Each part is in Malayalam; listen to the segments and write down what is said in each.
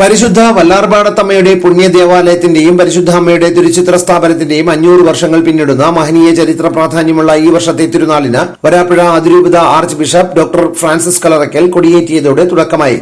പരിശുദ്ധ വല്ലാർപാടത്തമ്മയുടെ പുണ്യ ദേവാലയത്തിന്റെയും പരിശുദ്ധ അമ്മയുടെ തിരുച്ചിത്ര സ്ഥാപനത്തിന്റെയും അഞ്ഞൂറ് വർഷങ്ങൾ പിന്നിടുന്ന മഹനീയ ചരിത്ര പ്രാധാന്യമുള്ള ഈ വർഷത്തെ തിരുനാളിന് വരാപ്പുഴ അതിരൂപത ആർച്ച് ബിഷപ്പ് ഡോക്ടർ ഫ്രാൻസിസ് കളറക്കൽ കൊടിയേറ്റിയതോടെ തുടക്കമായി.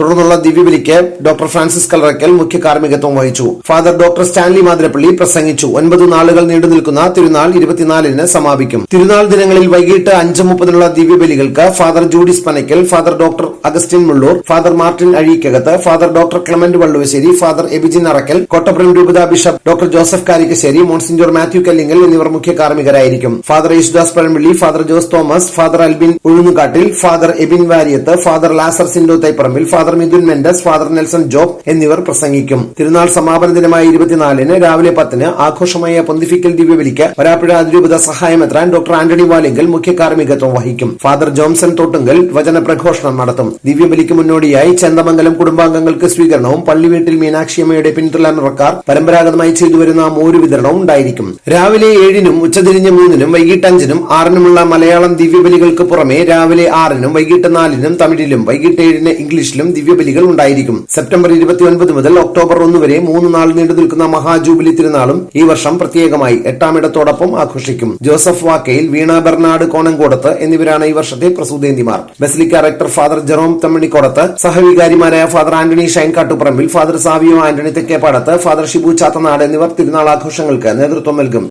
തുടർന്നുള്ള ദിവ്യബലിക്ക് ഡോക്ടർ ഫ്രാൻസിസ് കലറയ്ക്കൽ മുഖ്യ കാർമ്മികത്വം വഹിച്ചു. ഫാദർ ഡോക്ടർ സ്റ്റാൻലി മാതിരപ്പള്ളി പ്രസംഗിച്ചു. ഒൻപത് നാളുകൾ നീണ്ടു നിൽക്കുന്ന തിരുനാൾ ഇരുപത്തിനാലിന് സമാപിക്കും. തിരുനാൾ ദിനങ്ങളിൽ വൈകിട്ട് അഞ്ച് മുപ്പതിനുള്ള ദിവ്യബലികൾക്ക് father Judis Panakkal father doctor Augustine Mulloor father Martin Azhikkakath father doctor Clement Valluvassery father Ebijin Arakkal Kottapuram രൂപത bishop doctor Joseph Karikkassery monsignor Mathew Kallingal എന്നിവർ മുഖ്യ കാർമ്മികരായിരിക്കും. Father Yesudas Pazhampilly father Jose Thomas father Albin Uzhunnukattil father Ebin Variyath father Lazar Sindo Thaiparambil father Mithun Mendes father Nelson Job എന്നിവർ പ്രസംഗിക്കും. തിരുനാൾ സമാപന ദിനമായ ഇരുപത്തിനാലിന് രാവിലെ പത്തിന് ആഘോഷമായ പൊന്തിഫിക്കൽ ദിവ്യബലിക്ക് വരാപ്പുഴ അതിരൂപത സഹായമെത്രാൻ ഡോക്ടർ ആന്റണി വാലിങ്കൽ മുഖ്യ കാർമ്മികത്വം വഹിക്കും. ഫാദർ ജോംസൺ തോട്ടുങ്കൽ വചന പ്രഘോഷണം നടത്തും. ദിവ്യബലിക്ക് മുന്നോടിയായി ചന്തമംഗലം കുടുംബാംഗങ്ങൾക്ക് സ്വീകരണവും പള്ളിവീട്ടിൽ മീനാക്ഷിയമ്മയുടെ പിന്തുടർന്നവർ പരമ്പരാഗതമായി ചെയ്തുവരുന്ന മോര് വിതരണവും ഉണ്ടായിരിക്കും. രാവിലെ ഏഴിനും ഉച്ചതിരിഞ്ഞ് മൂന്നിനും വൈകിട്ട് അഞ്ചിനും ആറിനുമുള്ള മലയാളം ദിവ്യബലികൾക്ക് പുറമെ രാവിലെ ആറിനും വൈകിട്ട് നാലിനും തമിഴിലും വൈകിട്ട് ഏഴിന് ഇംഗ്ലീഷിലും ദിവ്യബലികൾ ഉണ്ടായിരിക്കും. സെപ്റ്റംബർ ഇരുപത്തിയൊൻപത് മുതൽ ഒക്ടോബർ ഒന്ന് വരെ മൂന്ന് നാൾ നീണ്ടു നിൽക്കുന്ന മഹാജൂബിലി തിരുനാളും ഈ വർഷം പ്രത്യേകമായി എട്ടാമിടത്തോടൊപ്പം ആഘോഷിക്കും. ജോസഫ് വാക്കയിൽ വീണ ബെർണാട് കോണങ്കോടത്ത് എന്നിവരാണ് ഈ വർഷത്തെ പ്രസൂതേന്തിമാർ. Basilica rector father Jerome Thammanikodath സഹവികാരിമാരായ father Antony Shine Kattuparambil father Savio Antony Thekkepadath father Shibu Chathanad എന്നിവർ തിരുനാൾ ആഘോഷങ്ങൾക്ക് നേതൃത്വം നൽകും.